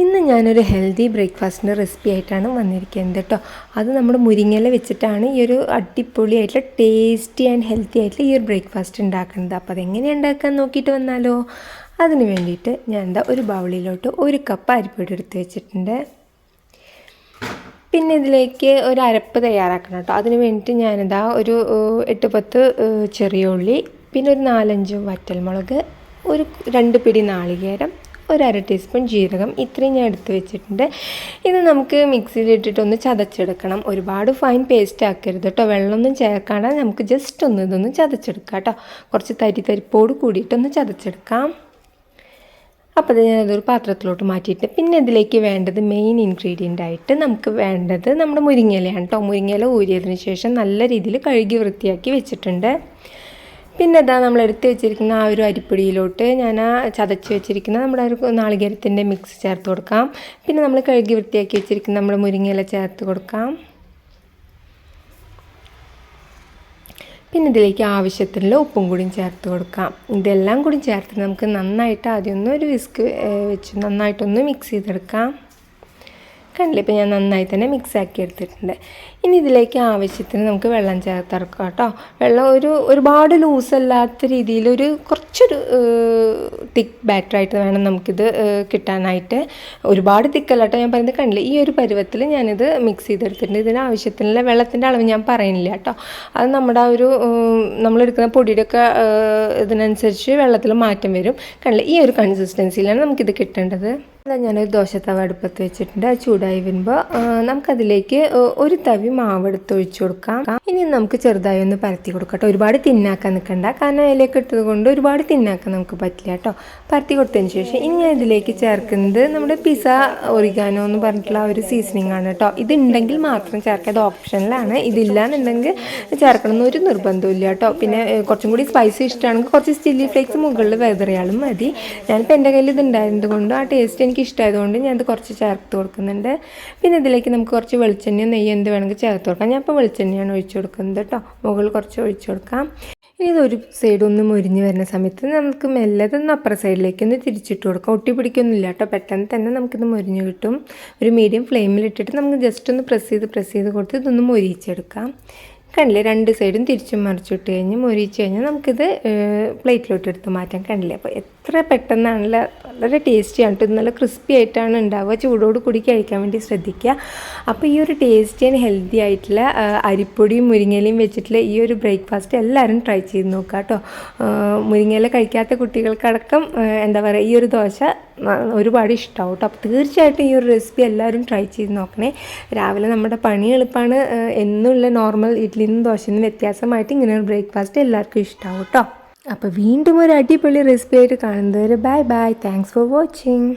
ഇന്ന് ഞാനൊരു healthy ബ്രേക്ക്ഫാസ്റ്റിന്റെ recipe ആയിട്ടാണ് വന്നിരിക്കുന്നത് കേട്ടോ അത് നമ്മൾ മുരിങ്ങയില വെച്ചിട്ടാണ് ഈ ഒരു അടിപൊളിയായിട്ടുള്ള ടേസ്റ്റി ആൻഡ് ഹെൽത്തി ആയിട്ടുള്ള ഈ ഒരു ബ്രേക്ക്ഫാസ്റ്റ് ഉണ്ടാക്കുന്നത്. അപ്പോൾ അതെങ്ങനെ ഉണ്ടാക്കാൻ നോക്കിയിട്ട് വന്നാലോ? അതിന് വേണ്ടിയിട്ട് ഞാൻ എന്താ ഒരു ബൗളിലോട്ട് ഒരു കപ്പ് അരിപ്പൊടി എടുത്ത് വെച്ചിട്ടുണ്ട്. പിന്നെ ഇതിലേക്ക് ഒരു അരപ്പ് തയ്യാറാക്കണം കേട്ടോ അതിന് വേണ്ടിയിട്ട് ഞാനെന്താ ഒരു എട്ട് പത്ത് ചെറിയ ഉള്ളി പിന്നെ ഒരു നാലഞ്ച് വറ്റൽമുളക് ഒരു രണ്ട് പിടി നാളികേരം ഒരു അര ടീസ്പൂൺ ജീരകം ഇത്രയും ഞാൻ എടുത്ത് വെച്ചിട്ടുണ്ട്. ഇത് നമുക്ക് മിക്സിയിലിട്ടിട്ട് ഒന്ന് ചതച്ചെടുക്കണം. ഒരുപാട് ഫൈൻ പേസ്റ്റ് ആക്കരുത് കേട്ടോ വെള്ളമൊന്നും ചേർക്കാണ്ട് നമുക്ക് ജസ്റ്റ് ഒന്ന് ഇതൊന്ന് ചതച്ചെടുക്കാം കേട്ടോ കുറച്ച് തരി തരിപ്പോട് കൂടിയിട്ടൊന്ന് ചതച്ചെടുക്കാം. അപ്പോൾ ഞാൻ ഞാനതൊരു പാത്രത്തിലോട്ട് മാറ്റിയിട്ട് പിന്നെ ഇതിലേക്ക് വേണ്ടത് മെയിൻ ഇൻഗ്രീഡിയന്റ് ആയിട്ട് നമുക്ക് വേണ്ടത് നമ്മുടെ മുരിങ്ങയിലയാണ് കേട്ടോ മുരിങ്ങയില ഊരിയതിന് ശേഷം നല്ല രീതിയിൽ കഴുകി വൃത്തിയാക്കി വെച്ചിട്ടുണ്ട്. പിന്നെ ഇതാ നമ്മൾ എടുത്ത് വെച്ചിരിക്കുന്ന ആ ഒരു അരിപ്പൊടിയിലോട്ട് ഞാൻ ആ ചതച്ച് വെച്ചിരിക്കുന്ന നമ്മുടെ ഒരു നാളികേരത്തിന്റെ മിക്സ് ചേർത്ത് കൊടുക്കാം. പിന്നെ നമ്മൾ കഴുകി വൃത്തിയാക്കി വെച്ചിരിക്കുന്ന നമ്മുടെ മുരിങ്ങയില ചേർത്ത് കൊടുക്കാം. പിന്നെ ഇതിലേക്ക് ആവശ്യത്തിനുള്ള ഉപ്പും കൂടിയും ചേർത്ത് കൊടുക്കാം. ഇതെല്ലാം കൂടി ചേർത്ത് നമുക്ക് നന്നായിട്ട് ആദ്യമൊന്നും ഒരു വിസ്ക് വെച്ച് നന്നായിട്ടൊന്ന് മിക്സ് ചെയ്തെടുക്കാം. കണ്ടില്ലേ? ഇപ്പോൾ ഞാൻ നന്നായി തന്നെ മിക്സ് ആക്കി എടുത്തിട്ടുണ്ട്. ഇനി ഇതിലേക്ക് ആവശ്യത്തിന് നമുക്ക് വെള്ളം ചേർത്തെടുക്കാം കേട്ടോ. വെള്ളം ഒരു ഒരുപാട് ലൂസ് അല്ലാത്ത രീതിയിൽ കുറച്ചൊരു തിക്ക് ബാറ്ററായിട്ട് വേണം നമുക്കിത് കിട്ടാനായിട്ട്. ഒരുപാട് തിക്കല്ല കേട്ടോ ഞാൻ പറയുന്നത്. കണ്ടില്ല? ഈ ഒരു പരുവത്തിൽ ഞാനിത് മിക്സ് ചെയ്തെടുത്തിട്ടുണ്ട്. ഇതിന് ആവശ്യത്തിനുള്ള വെള്ളത്തിന്റെ അളവ് ഞാൻ പറയുന്നില്ല കേട്ടോ. അത് നമ്മുടെ ആ ഒരു നമ്മളെടുക്കുന്ന പൊടിയുടെയൊക്കെ ഇതിനനുസരിച്ച് വെള്ളത്തിൽ മാറ്റം വരും. കണ്ടില്ല? ഈ ഒരു കൺസിസ്റ്റൻസിയിലാണ് നമുക്കിത് കിട്ടേണ്ടത്. അതാ ഞാനൊരു ദോശത്തവ അടുപ്പത്ത് വെച്ചിട്ടുണ്ട്. ചൂടായി വരുമ്പോൾ നമുക്കതിലേക്ക് ഒരു തവി മാവ് എടുത്ത് ഒഴിച്ചു കൊടുക്കാം. ഇനി നമുക്ക് ചെറുതായി ഒന്ന് പരത്തി കൊടുക്കാം ഒരുപാട് തിന്നാക്കാൻ നിൽക്കണ്ട. കാരണം അതിലേക്ക് ഇട്ടത് കൊണ്ട് ഒരുപാട് തിന്നാക്കാൻ നമുക്ക് പറ്റില്ല കേട്ടോ. പരത്തി കൊടുത്തതിന് ശേഷം ഇനി ഞാൻ ഇതിലേക്ക് ചേർക്കുന്നത് നമ്മുടെ പിസ ഒറിഗാനോ എന്ന് പറഞ്ഞിട്ടുള്ള ഒരു സീസണിങ് ആണ് കേട്ടോ. ഇതുണ്ടെങ്കിൽ മാത്രം ചേർക്കുക. അത് ഓപ്ഷനിലാണ് ഇതില്ല എന്നുണ്ടെങ്കിൽ ചേർക്കണം എന്നൊരു നിർബന്ധമില്ല കേട്ടോ. പിന്നെ കുറച്ചും കൂടി സ്പൈസി ഇഷ്ടമാണെങ്കിൽ കുറച്ച് ചില്ലി ഫ്ലേക്സ് മുകളിൽ വെതറിയാലും മതി. ഞാനിപ്പോൾ എന്റെ കയ്യിൽ ഇത് ഉണ്ടായിരുന്നത് കൊണ്ട് ആ ടേസ്റ്റ് എനിക്ക് ഞാനത് കുറച്ച് ചേർത്ത് കൊടുക്കുന്നുണ്ട്. പിന്നെ ഇതിലേക്ക് നമുക്ക് കുറച്ച് വെളിച്ചെണ്ണയോ നെയ്യോ എന്ത് വേണമെങ്കിൽ ചേർത്ത് കൊടുക്കാം. ഞാൻ ഇപ്പോൾ വെളിച്ചെണ്ണയാണ് ഒഴിച്ചു കൊടുക്കുന്നത് കേട്ടോ. മുകളിൽ കുറച്ച് ഒഴിച്ചു കൊടുക്കാം. ഇനി ഇതൊരു സൈഡ് ഒന്ന് മുരിഞ്ഞ് വരുന്ന സമയത്ത് നമുക്ക് മെല്ലെ അപ്പുറ സൈഡിലേക്ക് ഒന്ന് തിരിച്ചിട്ട് കൊടുക്കാം. ഒട്ടി പിടിക്കൊന്നുമില്ല കേട്ടോ. പെട്ടെന്ന് തന്നെ നമുക്കിത് മുരിഞ്ഞ് കിട്ടും. ഒരു മീഡിയം ഫ്ലെയിമിൽ ഇട്ടിട്ട് നമുക്ക് ജസ്റ്റ് ഒന്ന് പ്രസ് ചെയ്ത് പ്രസ് ചെയ്ത് കൊടുത്ത് ഇതൊന്ന് മൊരിയിച്ചെടുക്കാം. കണ്ടില്ലേ? രണ്ട് സൈഡും തിരിച്ചും മറിച്ചിട്ട് കഴിഞ്ഞ് മുരിച്ച് കഴിഞ്ഞാൽ നമുക്കിത് പ്ലേറ്റിലോട്ട് എടുത്ത് മാറ്റാം. കണ്ടില്ലേ? അപ്പോൾ എത്ര പെട്ടെന്നാണല്ലോ വളരെ ടേസ്റ്റിയാണ് കേട്ടോ നല്ല ക്രിസ്പി ആയിട്ടാണ് ഉണ്ടാവുക. ചൂടോട് കൂടി കഴിക്കാൻ വേണ്ടി ശ്രദ്ധിക്കുക. അപ്പോൾ ഈ ഒരു ടേസ്റ്റി ആൻഡ് ഹെൽത്തി ആയിട്ടുള്ള അരിപ്പൊടിയും മുരിങ്ങയിലയും വെച്ചിട്ടുള്ള ഈ ഒരു ബ്രേക്ക്ഫാസ്റ്റ് എല്ലാവരും ട്രൈ ചെയ്ത് നോക്കുക കേട്ടോ മുരിങ്ങയില കഴിക്കാത്ത കുട്ടികൾക്കടക്കം എന്താ പറയുക ഈ ഒരു ദോശ ഒരുപാട് ഇഷ്ടമാവും കേട്ടോ അപ്പോൾ തീർച്ചയായിട്ടും ഈ ഒരു റെസിപ്പി എല്ലാവരും ട്രൈ ചെയ്ത് നോക്കണേ. രാവിലെ നമ്മുടെ പണി എളുപ്പമാണ് എന്നുള്ള നോർമൽ ഇഡ്ലിന്നും നിന്നും വ്യത്യാസമായിട്ട് ഇങ്ങനെ ഒരു ബ്രേക്ക്ഫാസ്റ്റ് എല്ലാവർക്കും ഇഷ്ടമാവും കേട്ടോ അപ്പോൾ വീണ്ടും ഒരു അടിപൊളി റെസിപ്പി ആയിട്ട് കാണുന്നത് bye bye thanks for watching